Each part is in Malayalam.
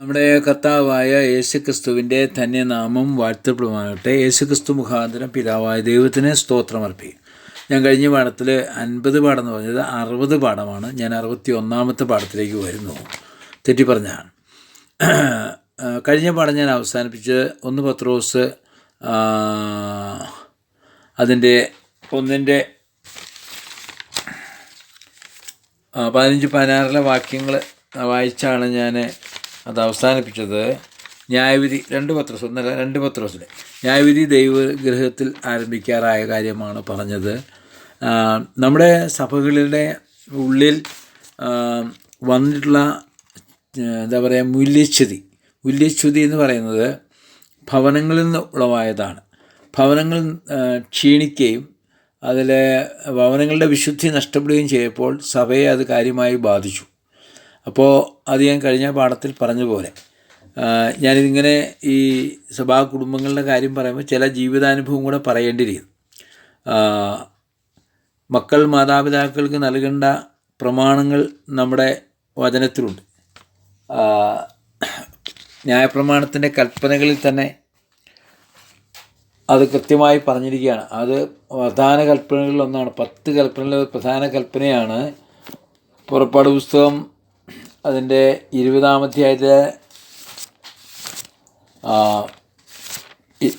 നമ്മുടെ കർത്താവായ യേശുക്രിസ്തുവിന്റെ ധന്യനാമം വാഴ്ത്തപ്പെടുമാകട്ടെ യേശുക്രിസ്തു മുഖാന്തരം പിതാവായ ദൈവത്തിന് സ്തോത്രമർപ്പിക്കും ഞാൻ കഴിഞ്ഞ പാഠത്തിൽ അൻപത് പാഠം എന്ന് പറഞ്ഞത് അറുപത് പാഠമാണ്. ഞാൻ അറുപത്തി ഒന്നാമത്തെ പാഠത്തിലേക്ക് വരുന്നു. തെറ്റി പറഞ്ഞാണ്. കഴിഞ്ഞ പാഠം ഞാൻ അവസാനിപ്പിച്ചത് ഒന്ന് പത്രോസ് അതിന്റെ ഒന്നിന്റെ ആ, പതിനഞ്ച് പതിനാറിലെ വാക്യങ്ങൾ വായിച്ചാണ് ഞാൻ അത് അവസാനിപ്പിച്ചത്. ന്യായവിധി രണ്ട് പത്രോസ് ഒന്നല്ല രണ്ട് പത്രോസിൽ ന്യായവിധി ദൈവഗ്രഹത്തിൽ ആരംഭിക്കാറായ കാര്യമാണ് പറഞ്ഞത്. നമ്മുടെ സഭകളുടെ ഉള്ളിൽ വന്നിട്ടുള്ള എന്താ പറയുക മൂല്യച്യുതി. മൂല്യച്യുതി എന്ന് പറയുന്നത് ഭവനങ്ങളിൽ നിന്ന് ഉളവായതാണ്. ഭവനങ്ങൾ ക്ഷീണിക്കുകയും അതിൽ ഭവനങ്ങളുടെ വിശുദ്ധി നഷ്ടപ്പെടുകയും ചെയ്യപ്പോൾ സഭയെ അത് കാര്യമായി ബാധിച്ചു. അപ്പോൾ അത് ഞാൻ കഴിഞ്ഞ പാഠത്തിൽ പറഞ്ഞ പോലെ ഞാനിതിങ്ങനെ ഈ സഭാ കുടുംബങ്ങളുടെ കാര്യം പറയുമ്പോൾ ചില ജീവിതാനുഭവം കൂടെ പറയേണ്ടിയിരിക്കുന്നു. മക്കൾ മാതാപിതാക്കൾക്ക് നൽകേണ്ട പ്രമാണങ്ങൾ നമ്മുടെ വചനത്തിലുണ്ട്. ന്യായപ്രമാണത്തിന്റെ കൽപ്പനകളിൽ തന്നെ അത് കൃത്യമായി പറഞ്ഞിരിക്കുകയാണ്. അത് പ്രധാന കൽപ്പനകളിൽ ഒന്നാണ്. പത്ത് കൽപ്പനകളിൽ പ്രധാന കൽപ്പനയാണ്. പുറപ്പാട് പുസ്തകം അതിന്റെ ഇരുപതാമധ്യായത്തെ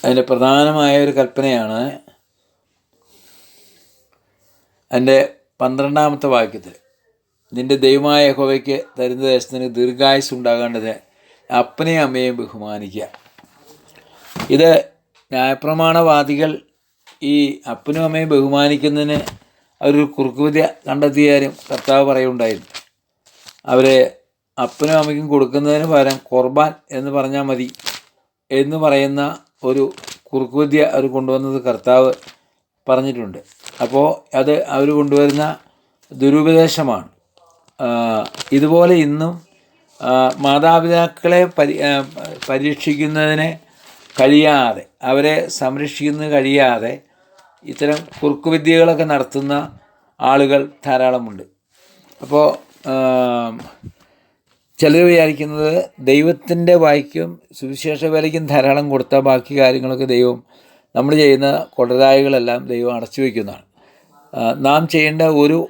അതിന്റെ പ്രധാനമായ ഒരു കൽപ്പനയാണ്. അതിന്റെ പന്ത്രണ്ടാമത്തെ വാക്യത്തിൽ നിന്റെ ദൈവമായ യഹോവയ്ക്ക് തരുന്ന ദേശത്തിന് ദീർഘായുസ് ഉണ്ടാകേണ്ടത് അപ്പനെയും അമ്മയെയും ബഹുമാനിക്കുക. ഇത് ന്യായപ്രമാണവാദികൾ ഈ അപ്പനും അമ്മയും ബഹുമാനിക്കുന്നതിന് അവരൊരു കുറുക്കുവിദ്യ കണ്ടെത്തിയാലും കർത്താവ് പറയുണ്ടായിരുന്നു അവരെ അപ്പനും അമ്മയ്ക്കും കൊടുക്കുന്നതിന് പകരം കുർബാൻ എന്ന് പറഞ്ഞാൽ മതി എന്ന് പറയുന്ന ഒരു കുറുക്കുവിദ്യ അവർ കൊണ്ടുവന്നത് കർത്താവ് പറഞ്ഞിട്ടുണ്ട്. അപ്പോൾ അത് അവർ കൊണ്ടുവരുന്ന ദുരുപദേശമാണ്. ഇതുപോലെ ഇന്നും മാതാപിതാക്കളെ പരീക്ഷിക്കുന്നതിന് കഴിയാതെ അവരെ സംരക്ഷിക്കുന്നതിന് കഴിയാതെ ഇത്തരം കുറുക്കുവിദ്യകളൊക്കെ നടത്തുന്ന ആളുകൾ ധാരാളമുണ്ട്. അപ്പോൾ ചിലർ വിചാരിക്കുന്നത് ദൈവത്തിന്റെ വായിക്കും സുവിശേഷ വേലയ്ക്കും ധാരാളം കൊടുത്ത ബാക്കി കാര്യങ്ങളൊക്കെ ദൈവം നമ്മൾ ചെയ്യുന്ന കൊടതായകളെല്ലാം ദൈവം അടച്ചു വയ്ക്കുന്നതാണ്. നാം ചെയ്യേണ്ട ഒരു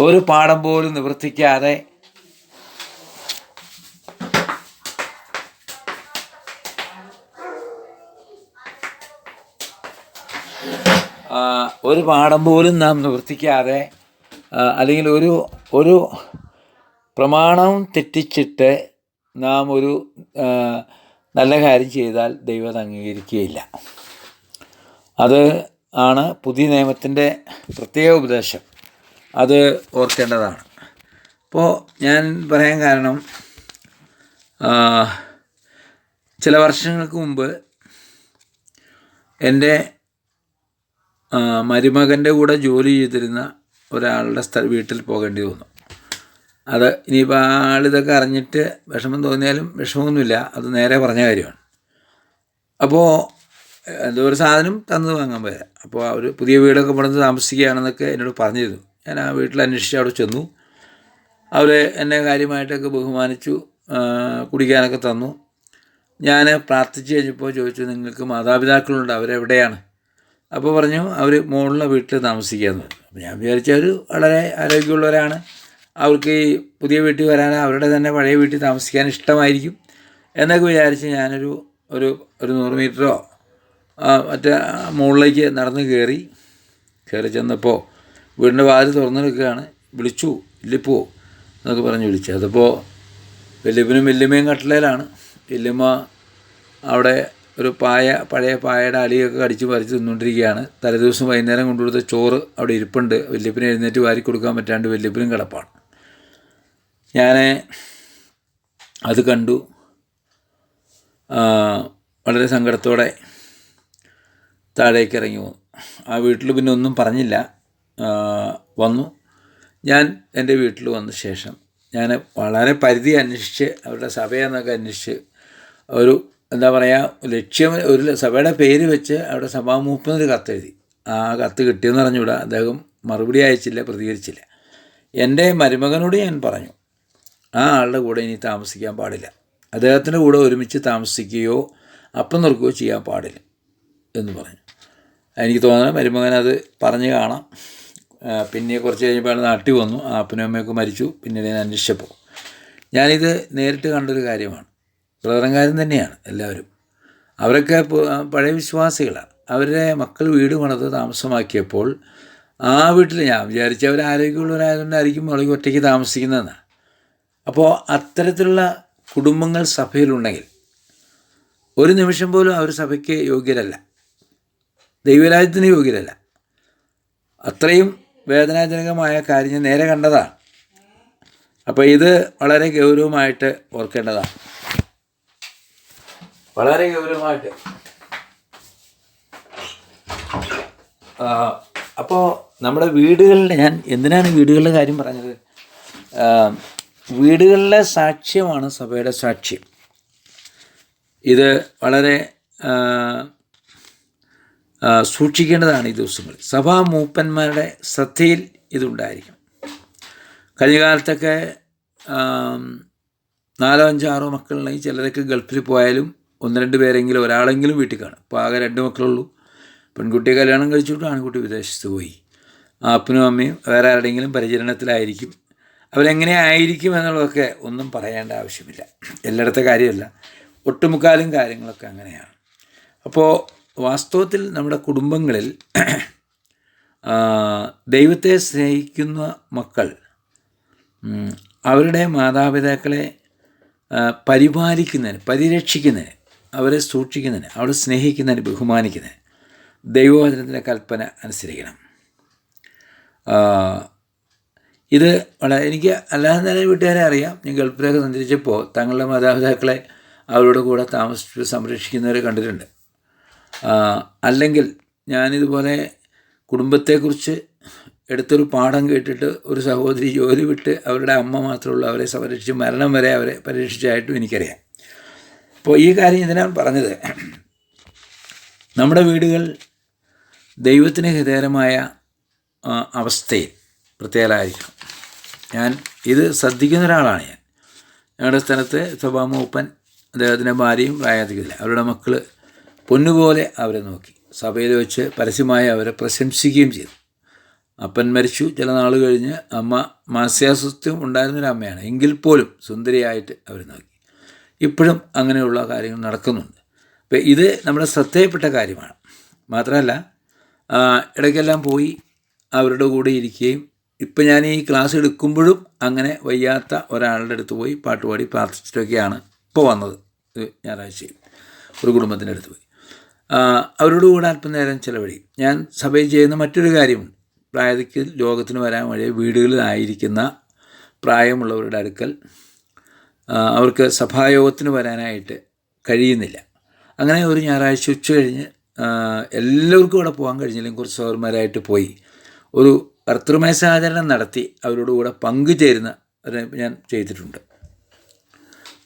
ഒരു പാഠം പോലും നിവർത്തിക്കാതെ ഒരു പാഠം പോലും നാം നിവർത്തിക്കാതെ അല്ലെങ്കിൽ ഒരു ഒരു പ്രമാണം തെറ്റിച്ചിട്ട് നാം ഒരു നല്ല കാര്യം ചെയ്താൽ ദൈവം അത് അംഗീകരിക്കുകയില്ല. അത് ആണ് പുതിയ നിയമത്തിന്റെ പ്രത്യേക ഉപദേശം. അത് ഓർക്കേണ്ടതാണ്. അപ്പോൾ ഞാൻ പറയാൻ കാരണം ചില വർഷങ്ങൾക്ക് മുമ്പ് എന്റെ മരുമകന്റെ കൂടെ ജോലി ചെയ്തിരുന്ന ഒരാളുടെ സ്ഥ വീട്ടിൽ പോകേണ്ടി വന്നു. അത് ഇനിയിപ്പോൾ ആളിതൊക്കെ അറിഞ്ഞിട്ട് വിഷമം തോന്നിയാലും വിഷമമൊന്നുമില്ല. അത് നേരെ പറഞ്ഞ കാര്യമാണ്. അപ്പോൾ എന്തോ ഒരു സാധനം തന്നത് വാങ്ങാൻ പോയത്. അപ്പോൾ അവർ പുതിയ വീടൊക്കെ പണിത് താമസിക്കുകയാണെന്നൊക്കെ എന്നോട് പറഞ്ഞിരുന്നു. ഞാൻ ആ വീട്ടിൽ അന്വേഷിച്ച് അവിടെ ചെന്നു. അവർ എന്നെ കാര്യമായിട്ടൊക്കെ ബഹുമാനിച്ചു കുടിക്കാനൊക്കെ തന്നു. ഞാൻ പ്രാർത്ഥിച്ച് കഴിഞ്ഞപ്പോൾ ചോദിച്ചു നിങ്ങൾക്ക് മാതാപിതാക്കളുണ്ട് അവരെവിടെയാണ്? അപ്പോൾ പറഞ്ഞു അവർ മുകളിലെ വീട്ടിൽ താമസിക്കാമെന്ന് പറഞ്ഞു. അപ്പോൾ ഞാൻ വിചാരിച്ച അവർ വളരെ ആരോഗ്യമുള്ളവരാണ്. അവർക്ക് ഈ പുതിയ വീട്ടിൽ വരാൻ അവരുടെ തന്നെ പഴയ വീട്ടിൽ താമസിക്കാൻ ഇഷ്ടമായിരിക്കും. എന്നൊക്കെ വിചാരിച്ച് ഞാനൊരു ഒരു ഒരു നൂറ് മീറ്ററോ മറ്റേ മുകളിലേക്ക് നടന്ന് കയറി. കയറി ചെന്നപ്പോൾ വീടിന്റെ വാതിൽ തുറന്നു നിൽക്കുകയാണ്. വിളിച്ചു ഇല്ലിപ്പോ എന്നൊക്കെ പറഞ്ഞ് വിളിച്ചു. അതപ്പോൾ വല്യപ്പനും വല്യമ്മയും കട്ടിലേലാണ്. വല്യമ്മ അവിടെ ഒരു പായ പഴയ പായയുടെ അലിയൊക്കെ കടിച്ച് പറിച്ച് തിന്നുകൊണ്ടിരിക്കുകയാണ് തലേദിവസം വൈകുന്നേരം കൊണ്ടുകൊടുത്ത ചോറ് അവിടെ ഇരിപ്പുണ്ട്. വല്യപ്പന് എഴുന്നേറ്റ് വാരി കൊടുക്കാൻ പറ്റാണ്ട് വല്യപ്പനും കിടപ്പാണ്. ഞാൻ അത് കണ്ടു. വളരെ സങ്കടത്തോടെ താഴേക്ക് ഇറങ്ങി വന്നു. ആ വീട്ടിൽ പിന്നെ ഒന്നും പറഞ്ഞില്ല. വന്നു. ഞാൻ എന്റെ വീട്ടിൽ വന്ന ശേഷം ഞാൻ വളരെ പരിധി അന്വേഷിച്ച് അവരുടെ സഭയെന്നൊക്കെ അന്വേഷിച്ച് ഒരു എന്താ പറയുക ലക്ഷ്യം ഒരു സഭയുടെ പേര് വെച്ച് അവിടെ സഭാമൂപ്പനൊരു കത്തെഴുതി ആ കത്ത് കിട്ടിയെന്ന് പറഞ്ഞുകൂടാ അദ്ദേഹം മറുപടി അയച്ചില്ല പ്രതികരിച്ചില്ല. എന്റെ മരുമകനോട് ഞാൻ പറഞ്ഞു ആ ആളുടെ കൂടെ ഇനി താമസിക്കാൻ പാടില്ല. അദ്ദേഹത്തിന്റെ കൂടെ ഒരുമിച്ച് താമസിക്കുകയോ അപ്പം നിർക്കുകയോ ചെയ്യാൻ പാടില്ല എന്ന് പറഞ്ഞു. എനിക്ക് തോന്നുന്നു മരുമകൻ അത് പറഞ്ഞ് കാണാം. പിന്നെ കുറച്ച് കഴിഞ്ഞപ്പോൾ നാട്ടിൽ വന്നു ആ അപ്പനും അമ്മയൊക്കെ മരിച്ചു പിന്നീട് ഞാൻ അന്വേഷിച്ചപ്പോൾ. ഞാനിത് നേരിട്ട് കണ്ടൊരു കാര്യമാണ്. പ്രധാനകാര്യം തന്നെയാണ് എല്ലാവരും. അവരൊക്കെ പഴയ വിശ്വാസികളാണ്. അവരുടെ മക്കൾ വീട് പണിത് താമസമാക്കിയപ്പോൾ ആ വീട്ടിൽ ഞാൻ വിചാരിച്ച അവർ ആരോഗ്യമുള്ളവരായതുകൊണ്ടായിരിക്കും അവർക്ക് ഒറ്റയ്ക്ക് താമസിക്കുന്നതെന്നാണ് അപ്പോൾ അത്തരത്തിലുള്ള കുടുംബങ്ങൾ സഭയിലുണ്ടെങ്കിൽ ഒരു നിമിഷം പോലും അവർ സഭയ്ക്ക് യോഗ്യരല്ല. ദൈവരാജ്യത്തിന് യോഗ്യരല്ല. അത്രയും വേദനാജനകമായ കാര്യം നേരെ കണ്ടതാണ്. അപ്പോൾ ഇത് വളരെ ഗൗരവമായിട്ട് ഓർക്കേണ്ടതാണ്. വളരെ ഗൗരവമായിട്ട്. അപ്പോൾ നമ്മുടെ വീടുകളിൽ ഞാൻ എന്തിനാണ് വീടുകളുടെ കാര്യം പറഞ്ഞത്? വീടുകളിലെ സാക്ഷ്യമാണ് സഭയുടെ സാക്ഷ്യം. ഇത് വളരെ സൂക്ഷിക്കേണ്ടതാണ് ഈ ദിവസങ്ങളിൽ. സഭാ മൂപ്പന്മാരുടെ ശ്രദ്ധയിൽ ഇതുണ്ടായിരിക്കും കഴിഞ്ഞ കാലത്തൊക്കെ നാലോ അഞ്ചോ ആറോ മക്കളുണ്ടെങ്കിൽ ചിലരൊക്കെ ഗൾഫിൽ പോയാലും ഒന്ന് രണ്ട് പേരെങ്കിലും ഒരാളെങ്കിലും വീട്ടിൽ കാണും. ഇപ്പോൾ ആകെ രണ്ട് മക്കളുള്ളൂ. പെൺകുട്ടിയെ കല്യാണം കഴിച്ചിട്ട് ആൺകുട്ടി വിദേശത്ത് പോയി. അപ്പനും അമ്മയും വേറെ ആരുടെയെങ്കിലും പരിചരണത്തിലായിരിക്കും. അവരെങ്ങനെ ആയിരിക്കും എന്നുള്ളതൊക്കെ ഒന്നും പറയേണ്ട ആവശ്യമില്ല. എല്ലായിടത്തെ കാര്യമല്ല. ഒട്ടുമുക്കാലും കാര്യങ്ങളൊക്കെ അങ്ങനെയാണ്. അപ്പോൾ വാസ്തവത്തിൽ നമ്മുടെ കുടുംബങ്ങളിൽ ദൈവത്തെ സ്നേഹിക്കുന്ന മക്കൾ അവരുടെ മാതാപിതാക്കളെ പരിപാലിക്കുന്നതിന് പരിരക്ഷിക്കുന്നതിന് അവരെ സൂക്ഷിക്കുന്നതിന് അവരെ സ്നേഹിക്കുന്നതിന് ബഹുമാനിക്കുന്നതിന് ദൈവവചനത്തിന്റെ കൽപ്പന അനുസരിക്കണം. ഇത് വളരെ എനിക്ക് അല്ലാതെ തന്നെ വീട്ടുകാരെ അറിയാം. ഞാൻ ഗൾഫിലേക്ക് സഞ്ചരിച്ചപ്പോൾ തങ്ങളുടെ മാതാപിതാക്കളെ അവരുടെ കൂടെ താമസിച്ച് സംരക്ഷിക്കുന്നവരെ കണ്ടിട്ടുണ്ട്. അല്ലെങ്കിൽ ഞാനിതുപോലെ കുടുംബത്തെക്കുറിച്ച് എടുത്തൊരു പാഠം കേട്ടിട്ട് ഒരു സഹോദരി ജോലി വിട്ട് അവരുടെ അമ്മ മാത്രമുള്ള അവരെ സംരക്ഷിച്ച് മരണം വരെ അവരെ പരിരക്ഷിച്ചായിട്ടും എനിക്കറിയാം. അപ്പോൾ ഈ കാര്യം ഇതിനാണ് പറഞ്ഞത്. നമ്മുടെ വീടുകൾ ദൈവത്തിന് ഹിതകരമായ അവസ്ഥയിൽ പ്രത്യേകമായിരിക്കണം ഞാൻ ഇത് ശ്രദ്ധിക്കുന്ന ഒരാളാണ് ഞാൻ. ഞങ്ങളുടെ സ്ഥലത്ത് സ്വഭാമൂപ്പൻ അദ്ദേഹത്തിന്റെ ഭാര്യയും പ്രായാധികത്തില്ല അവരുടെ മക്കൾ പൊന്നുപോലെ അവരെ നോക്കി. സഭയിൽ വെച്ച് പരസ്യമായി അവരെ പ്രശംസിക്കുകയും ചെയ്തു. അപ്പൻ മരിച്ചു. ചില നാൾ കഴിഞ്ഞ് അമ്മ മാനസികാസ്വസ്ഥ്യം ഉണ്ടായിരുന്നൊരു അമ്മയാണ്. എങ്കിൽ പോലും സുന്ദരിയായിട്ട് അവർ നോക്കി. ഇപ്പോഴും അങ്ങനെയുള്ള കാര്യങ്ങൾ നടക്കുന്നുണ്ട്. അപ്പോൾ ഇത് നമ്മുടെ ശ്രദ്ധയിൽപ്പെട്ട കാര്യമാണ്. മാത്രമല്ല ഇടയ്ക്കെല്ലാം പോയി അവരുടെ കൂടെ ഇരിക്കുകയും ഇപ്പം ഞാൻ ഈ ക്ലാസ് എടുക്കുമ്പോഴും അങ്ങനെ വയ്യാത്ത ഒരാളുടെ അടുത്ത് പോയി പാട്ടുപാടി പ്രാർത്ഥിച്ചിട്ടൊക്കെയാണ് ഇപ്പോൾ വന്നത്. ഞായറാഴ്ചയിൽ ഒരു കുടുംബത്തിന്റെ അടുത്ത് പോയി. അവരോട് കൂടെ അല്പനേരം നേരം ചിലവഴിക്കും. ഞാൻ സഭയിൽ ചെയ്യുന്ന മറ്റൊരു കാര്യമുണ്ട്. പ്രായത്തിൽ ലോകത്തിന് വരാൻ വഴി വീടുകളിലായിരിക്കുന്ന പ്രായമുള്ളവരുടെ അടുക്കൽ അവർക്ക് സഭായോഗത്തിന് വരാനായിട്ട് കഴിയുന്നില്ല. അങ്ങനെ ഒരു ഞായറാഴ്ച ഉച്ച കഴിഞ്ഞ് എല്ലാവർക്കും ഇവിടെ പോകാൻ കഴിഞ്ഞില്ലെങ്കിൽ കുറച്ച് സൗരന്മാരായിട്ട് പോയി. ഒരു കർത്തൃമേശാചരണം നടത്തി അവരോട് കൂടെ പങ്കുചേരുന്ന ഞാൻ ചെയ്തിട്ടുണ്ട്.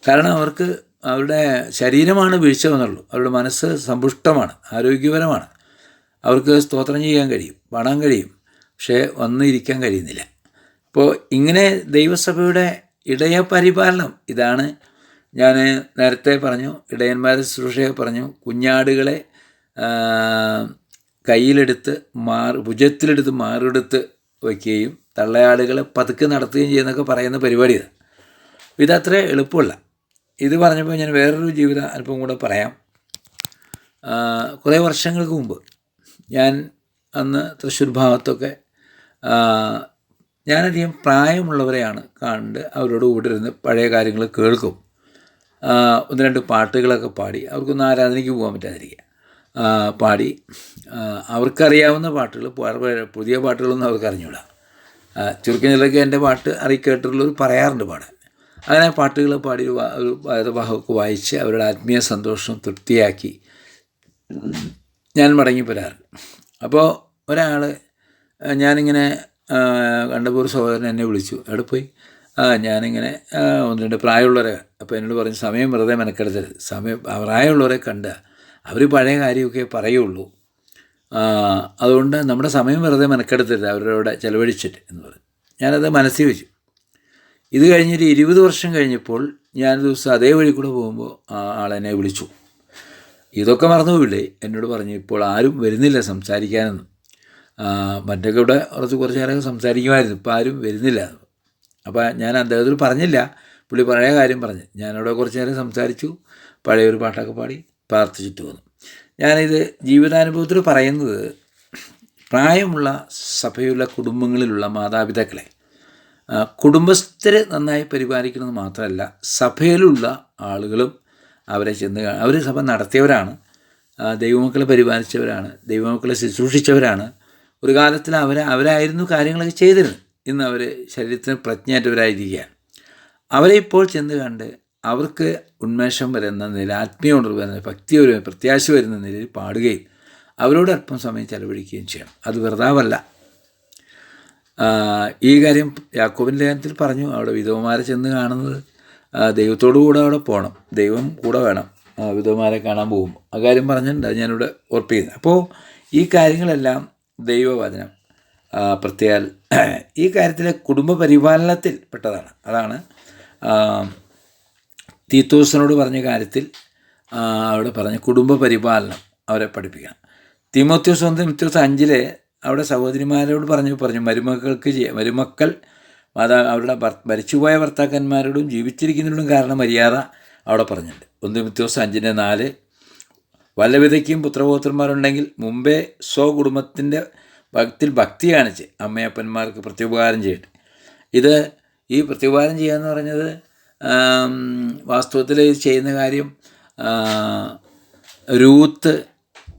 കാരണം അവർക്ക് അവരുടെ ശരീരമാണ് വീഴ്ച വന്നുള്ളൂ. അവരുടെ മനസ്സ് സമ്പുഷ്ടമാണ് ആരോഗ്യപരമാണ്. അവർക്ക് സ്തോത്രം ചെയ്യാൻ കഴിയും പാടാൻ കഴിയും. പക്ഷേ വന്നിരിക്കാൻ കഴിയുന്നില്ല. അപ്പോൾ ഇങ്ങനെ ദൈവസഭയുടെ ഇടയ പരിപാലനം ഇതാണ് ഞാൻ നേരത്തെ പറഞ്ഞു ഇടയന്മാരുടെ ശുശ്രൂഷയെ പറഞ്ഞു. കുഞ്ഞാടുകളെ കയ്യിലെടുത്ത് മാർ ഭുജത്തിലെടുത്ത് മാറെടുത്ത് വയ്ക്കുകയും തള്ളയാടുകളെ പതുക്കെ നടത്തുകയും ചെയ്യുന്നൊക്കെ പറയുന്ന പരിപാടി ഇത്. ഇതത്ര എളുപ്പമല്ല ഇത് പറഞ്ഞപ്പോൾ ഞാൻ വേറൊരു ജീവിത അനുഭവം കൂടെ പറയാം. കുറേ വർഷങ്ങൾക്ക് മുമ്പ് ഞാൻ അന്ന് തൃശ്ശൂർ ഭാഗത്തൊക്കെ ഞാനധികം പ്രായമുള്ളവരെയാണ് കണ്ട് അവരോട് കൂടെ ഇരുന്ന് പഴയ കാര്യങ്ങൾ കേൾക്കും. ഒന്ന് രണ്ട് പാട്ടുകളൊക്കെ പാടി അവർക്കൊന്ന് ആരാധനയ്ക്ക് പോകാൻ പറ്റാതിരിക്കുക. പാടി അവർക്കറിയാവുന്ന പാട്ടുകൾ പുതിയ പാട്ടുകളൊന്നും അവർക്ക് അറിഞ്ഞൂടാ ചുരുക്കം ചിലർക്ക് എന്റെ പാട്ട് അറി കേട്ടിട്ടുള്ളവർ പറയാറുണ്ട് പാടാൻ. അങ്ങനെ പാട്ടുകൾ പാടി ഒരു വായിച്ച് അവരുടെ ആത്മീയ സന്തോഷം തൃപ്തിയാക്കി ഞാൻ മടങ്ങി വരാറുണ്ട് അപ്പോൾ ഒരാൾ ഞാനിങ്ങനെ കണ്ടപ്പോൾ ഒരു സഹോദരൻ എന്നെ വിളിച്ചു. എവിടെ പോയി? ആ ഞാനിങ്ങനെ ഒന്ന് രണ്ട് പ്രായമുള്ളവരെ അപ്പോൾ എന്നോട് പറഞ്ഞു സമയം വെറുതെ മെനക്കെടുത്തരുത് സമയം പ്രായമുള്ളവരെ കണ്ട് അവർ പഴയ കാര്യമൊക്കെ പറയുള്ളൂ. അതുകൊണ്ട് നമ്മുടെ സമയം വെറുതെ മെനക്കെടുത്തരുത് അവരുടെ ചിലവഴിച്ചിട്ട് എന്ന് പറഞ്ഞു. ഞാനത് മനസ്സിൽ വെച്ചു. ഇത് കഴിഞ്ഞിട്ട് ഇരുപത് വർഷം കഴിഞ്ഞപ്പോൾ ഞാൻ ദിവസം അതേ വഴി കൂടെ പോകുമ്പോൾ ആ ആളെന്നെ വിളിച്ചു. ഇതൊക്കെ മറന്നുപോയില്ലേ? എന്നോട് പറഞ്ഞു ഇപ്പോൾ ആരും വരുന്നില്ല സംസാരിക്കാനൊന്നും. മറ്റൊക്കെ ഇവിടെ കുറച്ച് കുറച്ച് നേരം സംസാരിക്കുമായിരുന്നു. ഇപ്പോൾ ആരും വരുന്നില്ല. അപ്പോൾ ഞാൻ അദ്ദേഹത്തോട് പറഞ്ഞില്ല. പുള്ളി പഴയ കാര്യം പറഞ്ഞു. ഞാനവിടെ കുറച്ച് നേരം സംസാരിച്ചു. പഴയ ഒരു പാട്ടൊക്കെ പാടി പ്രാർത്ഥിച്ചിട്ട് വന്നു. ഞാനിത് ജീവിതാനുഭവത്തിൽ പറയുന്നത് പ്രായമുള്ള സഭയുള്ള കുടുംബങ്ങളിലുള്ള മാതാപിതാക്കളെ കുടുംബസ്ഥരെ നന്നായി പരിപാലിക്കുന്നത് മാത്രമല്ല സഭയിലുള്ള ആളുകളും അവരെ ചെന്ന് അവർ സഭ നടത്തിയവരാണ്. ദൈവമക്കളെ പരിപാലിച്ചവരാണ്. ദൈവമക്കളെ ശുശ്രൂഷിച്ചവരാണ്. ഒരു കാലത്തിൽ അവർ അവരായിരുന്നു കാര്യങ്ങളൊക്കെ ചെയ്തിരുന്നത്. ഇന്ന് അവർ ശരീരത്തിന് പ്രജ്ഞാറ്റവരായിരിക്കുകയാണ്. അവരെ ഇപ്പോൾ ചെന്ന് കണ്ട് അവർക്ക് ഉന്മേഷം വരുന്ന നില ആത്മീയ ഉണർവ് വരുന്ന ഭക്തി വരുന്ന പ്രത്യാശ വരുന്ന നിലയിൽ പാടുകയും അവരോട് അല്പം സമയം ചെലവഴിക്കുകയും ചെയ്യണം. അത് വെറുതാവല്ല. ഈ കാര്യം യാക്കോബിന്റെ ലേഖനത്തിൽ പറഞ്ഞു. അവിടെ വിധവമാരെ ചെന്ന് കാണുന്നത് ദൈവത്തോടു കൂടെ അവിടെ പോകണം. ദൈവം കൂടെ വേണം. വിധവമാരെ കാണാൻ പോകുമ്പോൾ. ആ കാര്യം പറഞ്ഞിട്ടുണ്ട്. ഞാനിവിടെ ഓർപ്പിക്കുന്നത് അപ്പോൾ ഈ കാര്യങ്ങളെല്ലാം ദൈവവചനം. ആ, പ്രത്യേക ഈ കാര്യത്തിൽ കുടുംബ പരിപാലനത്തിൽ പെട്ടതാണ്. അതാണ് തീത്തോസിനോട് പറഞ്ഞ കാര്യത്തിൽ അവിടെ പറഞ്ഞ കുടുംബ പരിപാലനം അവരെ പഠിപ്പിക്കണം. തിമോത്യോസ് ഒന്ന് തിമോത്യോസ് അഞ്ചിലെ അവിടെ സഹോദരിമാരോട് പറഞ്ഞു പറഞ്ഞു മരുമക്കൾക്ക് മരുമക്കൾ മാതാ അവരുടെ മരിച്ചുപോയ ഭർത്താക്കന്മാരോടും ജീവിച്ചിരിക്കുന്നവരോടും കാരണം മര്യാദ അവിടെ പറഞ്ഞിട്ടുണ്ട്. ഒന്ന് തിമോത്യോസ് അഞ്ചിന്റെ നാല് വല്ല വിധയ്ക്കും പുത്രപൗത്രന്മാരുണ്ടെങ്കിൽ മുമ്പേ സ്വകുടുംബത്തിന്റെ ഭക്തിൽ ഭക്തി കാണിച്ച് അമ്മയപ്പന്മാർക്ക് പ്രത്യുപകാരം ചെയ്യട്ടെ. ഇത് ഈ പ്രത്യുപകാരം ചെയ്യുക എന്ന് പറഞ്ഞത് വാസ്തവത്തിൽ ചെയ്യുന്ന കാര്യം രൂത്ത്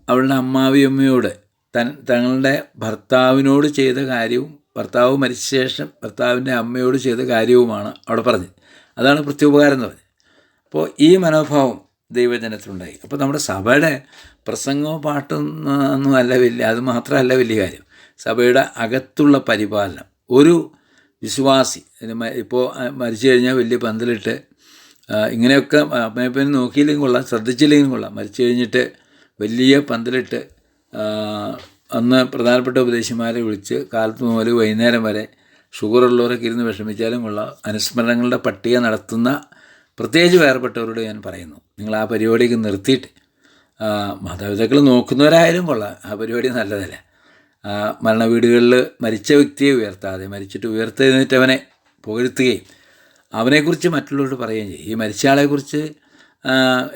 അവളുടെ അമ്മാവിയമ്മയോട് തൻ തങ്ങളുടെ ഭർത്താവിനോട് ചെയ്ത കാര്യവും ഭർത്താവ് മരിച്ച ശേഷം ഭർത്താവിന്റെ അമ്മയോട് ചെയ്ത കാര്യവുമാണ് അവിടെ പറഞ്ഞത്. അതാണ് പ്രത്യുപകാരം എന്ന് പറഞ്ഞത്. അപ്പോൾ ഈ മനോഭാവം ദൈവജനത്തിലുണ്ടായി. അപ്പോൾ നമ്മുടെ സഭയുടെ പ്രസംഗമോ പാട്ടും ഒന്നും അല്ല വലിയ അത് മാത്രമല്ല വലിയ കാര്യം. സഭയുടെ അകത്തുള്ള പരിപാലനം. ഒരു വിശ്വാസി ഇപ്പോൾ മരിച്ചു കഴിഞ്ഞാൽ വലിയ പന്തലിട്ട് ഇങ്ങനെയൊക്കെ അമ്മയപ്പനെ നോക്കിയില്ലെങ്കിൽ കൊള്ളാം ശ്രദ്ധിച്ചില്ലെങ്കിലും കൊള്ളാം. മരിച്ചു കഴിഞ്ഞിട്ട് വലിയ പന്തലിട്ട് അന്ന് പ്രധാനപ്പെട്ട ഉപദേശിമാരെ വിളിച്ച് കാലത്ത് മുതൽ വൈകുന്നേരം വരെ ഷുഗറുള്ളവരൊക്കെ ഇരുന്ന് വിഷമിച്ചാലും കൊള്ളാം. അനുസ്മരണങ്ങളുടെ പട്ടിക നടത്തുന്ന പ്രത്യേകിച്ച് വേർപെട്ടവരോട് ഞാൻ പറയുന്നു. നിങ്ങൾ ആ പരിപാടിക്ക് നിർത്തിയിട്ട് മാതാപിതാക്കൾ നോക്കുന്നവരായാലും കൊള്ളാം. ആ പരിപാടി നല്ലതല്ല. മരണ വീടുകളിൽ മരിച്ച വ്യക്തിയെ ഉയർത്താതെ മരിച്ചിട്ട് ഉയർത്തെഴുന്നേറ്റവനെ പുകഴ്ത്തുകയും അവനെക്കുറിച്ച് മറ്റുള്ളവരോട് പറയുകയും ചെയ്യും. ഈ മരിച്ച ആളെക്കുറിച്ച്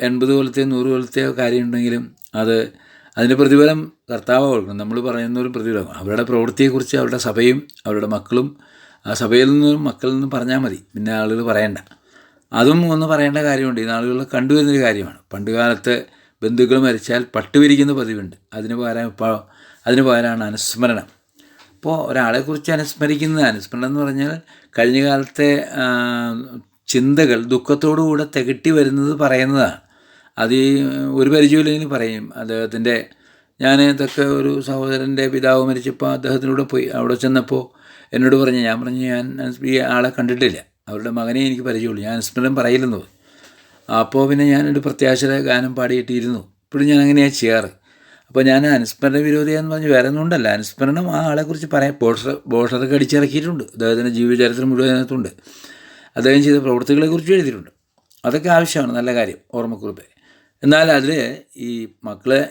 എൺപത് കൊല്ലത്തെയോ നൂറ് കൊല്ലത്തെയോ കാര്യമുണ്ടെങ്കിലും അത് അതിന്റെ പ്രതിഫലം കർത്താവ് കൊടുക്കണം. നമ്മൾ പറയുന്ന ഒരു പ്രതിഫലം. അവരുടെ പ്രവൃത്തിയെക്കുറിച്ച് അവരുടെ സഭയും അവരുടെ മക്കളും ആ സഭയിൽ നിന്നും മക്കളിൽ നിന്നും പറഞ്ഞാൽ മതി. പിന്നെ ആളുകൾ പറയണ്ട. അതും ഒന്ന് പറയേണ്ട കാര്യമുണ്ട്. ഈ നാളുകളിൽ കണ്ടുവരുന്നൊരു കാര്യമാണ്. പണ്ട് കാലത്ത് ബന്ധുക്കൾ മരിച്ചാൽ പട്ടുപിരിക്കുന്ന പതിവുണ്ട്. അതിന് പകരം ഇപ്പോൾ അതിന് പകരമാണ് അനുസ്മരണം. അപ്പോൾ ഒരാളെക്കുറിച്ച് അനുസ്മരിക്കുന്നത് അനുസ്മരണം എന്ന് പറഞ്ഞാൽ കഴിഞ്ഞ കാലത്തെ ചിന്തകൾ ദുഃഖത്തോടുകൂടെ തികട്ടി വരുന്നത് പറയുന്നതാണ്. അത് ഈ ഒരു പരിചയമില്ലെങ്കിൽ പറയും. അദ്ദേഹത്തിന്റെ ഞാൻ ഇതൊക്കെ ഒരു സഹോദരന്റെ പിതാവ് മരിച്ചപ്പോൾ അദ്ദേഹത്തിനൂടെ പോയി. അവിടെ ചെന്നപ്പോൾ എന്നോട് പറഞ്ഞു ഞാൻ പറഞ്ഞു ഞാൻ ഈ ആളെ കണ്ടിട്ടില്ല. അവരുടെ മകനെ എനിക്ക് പരിചയമുള്ളൂ. ഞാൻ അനുസ്മരണം പറയില്ലെന്നു അപ്പോൾ പിന്നെ ഞാനൊരു പ്രത്യാശയുടെ ഗാനം പാടിയിട്ടിരുന്നു. ഇപ്പോഴും ഞാൻ അങ്ങനെയാണ് ചെയ്യാറ്. അപ്പോൾ ഞാൻ അനുസ്മരണ വിരോധിയെന്ന് പറഞ്ഞ് വേറെ ഒന്നുകൊണ്ടല്ല അനുസ്മരണം ആ ആളെക്കുറിച്ച് പറയാം ബോഷർ ബോഷറൊക്കെ അടിച്ചിറക്കിയിട്ടുണ്ട്. അദ്ദേഹത്തിന്റെ ജീവചരിത്രം മുഴുവൻ അതിനകത്തുണ്ട് അദ്ദേഹം ചെയ്ത പ്രവൃത്തികളെക്കുറിച്ച് എഴുതിയിട്ടുണ്ട്. അതൊക്കെ ആവശ്യമാണ്. നല്ല കാര്യം. ഓർമ്മക്കുറിപ്പ്. എന്നാൽ അതിൽ ഈ മക്കളെ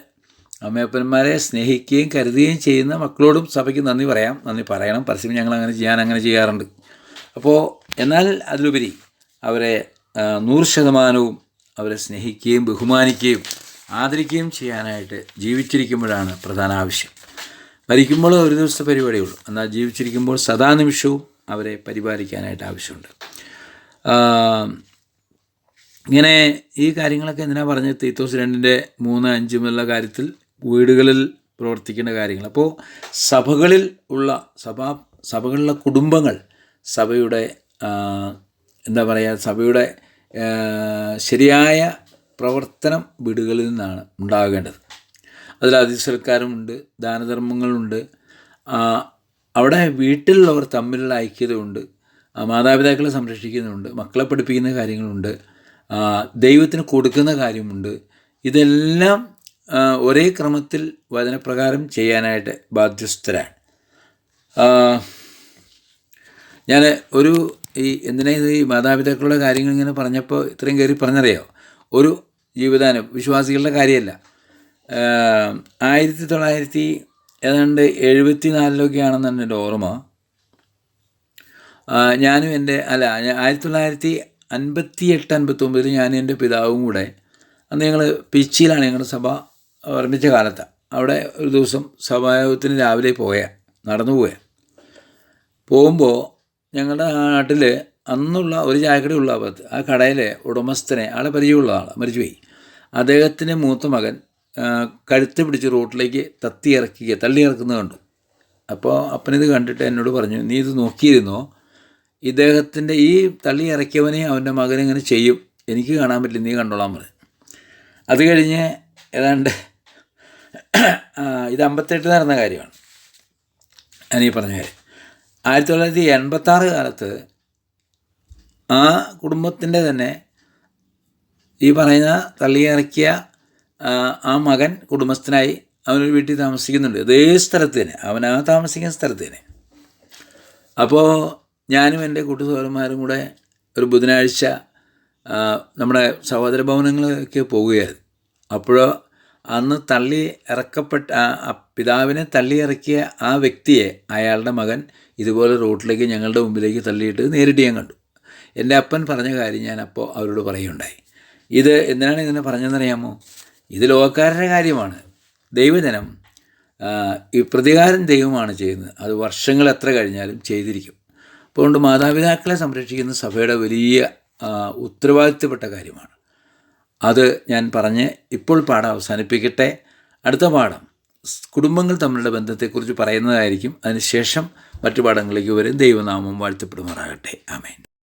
അമ്മയപ്പന്മാരെ സ്നേഹിക്കുകയും കരുതുകയും ചെയ്യുന്ന മക്കളോടും സഭയ്ക്ക് നന്ദി പറയാം. നന്ദി പറയണം. പരസ്യം ഞങ്ങൾ അങ്ങനെ ചെയ്യാൻ അങ്ങനെ ചെയ്യാറുണ്ട്. അപ്പോൾ എന്നാൽ അതിലുപരി അവരെ നൂറ് ശതമാനവും അവരെ സ്നേഹിക്കുകയും ബഹുമാനിക്കുകയും ആദരിക്കുകയും ചെയ്യാനായിട്ട് ജീവിച്ചിരിക്കുമ്പോഴാണ് പ്രധാന ആവശ്യം. മരിക്കുമ്പോൾ ഒരു ദിവസത്തെ പരിപാടിയുള്ളൂ എന്നാൽ ജീവിച്ചിരിക്കുമ്പോൾ സദാ നിമിഷവും അവരെ പരിപാലിക്കാനായിട്ട് ആവശ്യമുണ്ട്. ഇങ്ങനെ ഈ കാര്യങ്ങളൊക്കെ എന്തിനാ പറഞ്ഞത്? തീത്തോസ് രണ്ടിന്റെ മൂന്ന് അഞ്ചുമുള്ള കാര്യത്തിൽ വീടുകളിൽ പ്രവർത്തിക്കേണ്ട കാര്യങ്ങൾ. അപ്പോൾ സഭകളിൽ ഉള്ള സഭാ സഭകളിലെ കുടുംബങ്ങൾ സഭയുടെ എന്താ പറയുക സഭയുടെ ശരിയായ പ്രവർത്തനം വീടുകളിൽ നിന്നാണ് ഉണ്ടാകേണ്ടത്. അതിൽ അതിസൽക്കാരമുണ്ട് ദാനധർമ്മങ്ങളുണ്ട്. അവിടെ വീട്ടിലുള്ളവർ തമ്മിലുള്ള ഐക്യതയുണ്ട്. മാതാപിതാക്കളെ സംരക്ഷിക്കുന്നുണ്ട് മക്കളെ പഠിപ്പിക്കുന്ന കാര്യങ്ങളുണ്ട്. ദൈവത്തിന് കൊടുക്കുന്ന കാര്യമുണ്ട്. ഇതെല്ലാം ഒരേ ക്രമത്തിൽ വചനപ്രകാരം ചെയ്യാനായിട്ട് ബാധ്യസ്ഥരാണ്. ഞാൻ ഒരു ഈ എന്തിനാ ഈ മാതാപിതാക്കളുടെ കാര്യങ്ങൾ ഇങ്ങനെ പറഞ്ഞപ്പോൾ ഇത്രയും കയറി പറഞ്ഞറിയോ? ഒരു ജീവിതാനം വിശ്വാസികളുടെ കാര്യമല്ല. ആയിരത്തി തൊള്ളായിരത്തി ഏതാണ്ട് എഴുപത്തി നാലിലൊക്കെ ആണെന്നാണ് എന്റെ ഓർമ്മ. ഞാനും എന്റെ അല്ല ആയിരത്തി തൊള്ളായിരത്തി അൻപത്തി എട്ട് അൻപത്തൊമ്പതിൽ ഞാനും എന്റെ പിതാവും കൂടെ അന്ന് ഞങ്ങൾ പിച്ചിയിലാണ് ഞങ്ങളുടെ സഭ ആരംഭിച്ച കാലത്ത്. അവിടെ ഒരു ദിവസം സഭായോഗത്തിന് രാവിലെ പോയ നടന്നു പോയ. പോകുമ്പോൾ ഞങ്ങളുടെ നാട്ടിൽ അന്നുള്ള ഒരു ചായക്കട ഉള്ള ഭാഗത്ത്. ആ കടയിലെ ഉടമസ്ഥനെ ആളെ പരിചയമുള്ള ആൾ മരിച്ചുപോയി. അദ്ദേഹത്തിന്റെ മൂത്ത മകൻ കഴുത്ത് പിടിച്ച് റോട്ടിലേക്ക് തത്തി ഇറക്കുക തള്ളി ഇറക്കുന്നത് കണ്ടു. അപ്പോൾ അപ്പനിത് കണ്ടിട്ട് എന്നോട് പറഞ്ഞു നീ ഇത് നോക്കിയിരുന്നോ? ഇദ്ദേഹത്തിന്റെ ഈ തള്ളി ഇറക്കിയവനെ അവന്റെ മകൻ ഇങ്ങനെ ചെയ്യും. എനിക്ക് കാണാൻ പറ്റില്ല നീ കണ്ടോളാൻ പറഞ്ഞു അത് കഴിഞ്ഞ് ഏതാണ്ട് ഇത് അമ്പത്തെട്ട് നടന്ന കാര്യമാണ്. ഞാനീ പറഞ്ഞ കാര്യം. ആയിരത്തി തൊള്ളായിരത്തി എൺപത്താറ് കാലത്ത് ആ കുടുംബത്തിന്റെ തന്നെ ഈ പറയുന്ന തള്ളിയിറക്കിയ ആ, മകൻ കുടുംബസ്ഥനായി അവനൊരു വീട്ടിൽ താമസിക്കുന്നുണ്ട്. അതേ സ്ഥലത്ത് തന്നെ. അവൻ ആ താമസിക്കുന്ന സ്ഥലത്ത് തന്നെ. അപ്പോൾ ഞാനും എന്റെ കൂട്ടുസഹോദരന്മാരും കൂടെ ഒരു ബുധനാഴ്ച നമ്മുടെ സഹോദര ഭവനങ്ങളൊക്കെ പോവുകയായിരുന്നു. അപ്പോഴോ അന്ന് തള്ളി ഇറക്കപ്പെട്ട പിതാവിനെ തള്ളി ഇറക്കിയ ആ വ്യക്തിയെ അയാളുടെ മകൻ ഇതുപോലെ റോട്ടിലേക്ക് ഞങ്ങളുടെ മുമ്പിലേക്ക് തള്ളിയിട്ട് നേരിട്ട് ഞാൻ കണ്ടു. എന്റെ അപ്പൻ പറഞ്ഞ കാര്യം ഞാൻ അപ്പോൾ അവരോട് പറയുകയുണ്ടായി. ഇത് എന്തിനാണ് ഇതിനെ പറഞ്ഞതെന്നറിയാമോ? ഇത് ലോകക്കാരുടെ കാര്യമാണ്. ദൈവജനം ഈ പ്രതികാരം ദൈവമാണ് ചെയ്യുന്നത്. അത് വർഷങ്ങൾ എത്ര കഴിഞ്ഞാലും ചെയ്തിരിക്കും. അപ്പോൾ മാതാപിതാക്കളെ സംരക്ഷിക്കുന്ന സഭയുടെ വലിയ ഉത്തരവാദിത്തപ്പെട്ട കാര്യമാണ്. അത് ഞാൻ പറഞ്ഞ് ഇപ്പോൾ പാഠം അവസാനിപ്പിക്കട്ടെ. അടുത്ത പാഠം. കുടുംബങ്ങൾ തമ്മിലുള്ള ബന്ധത്തെക്കുറിച്ച് പറയുന്നതായിരിക്കും. അതിനുശേഷം മറ്റു പാഠങ്ങളിലേക്ക് വരും. ദൈവനാമം വാഴ്ത്തപ്പെടുമാറാകട്ടെ. ആമേൻ.